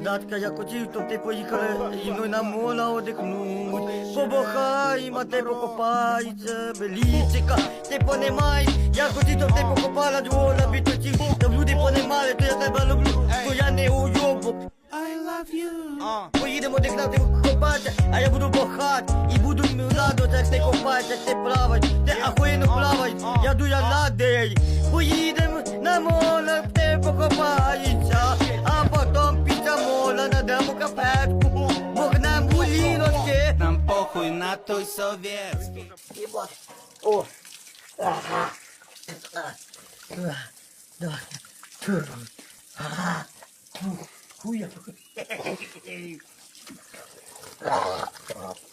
Датка, я хотів, щоб ти поїхали зі мною на мола одихнуть. Побохаємо, ти покопається, белічика, ти понімаєш. Я хотів, щоб ти покопала двола біточів, щоб люди понімали, то я тебе люблю, то я не уйобок. I love you. Поїдемо дихнати копати, а я буду бохати і буду радувати, як ти копаєш, як ти плаваєш, ти ахуєнно плаваєш, я дуже радий. Поїдемо на море, ти покопаєшся, похуй на той советский. Ебать. О. Ага. Давай. Ага. Хуя.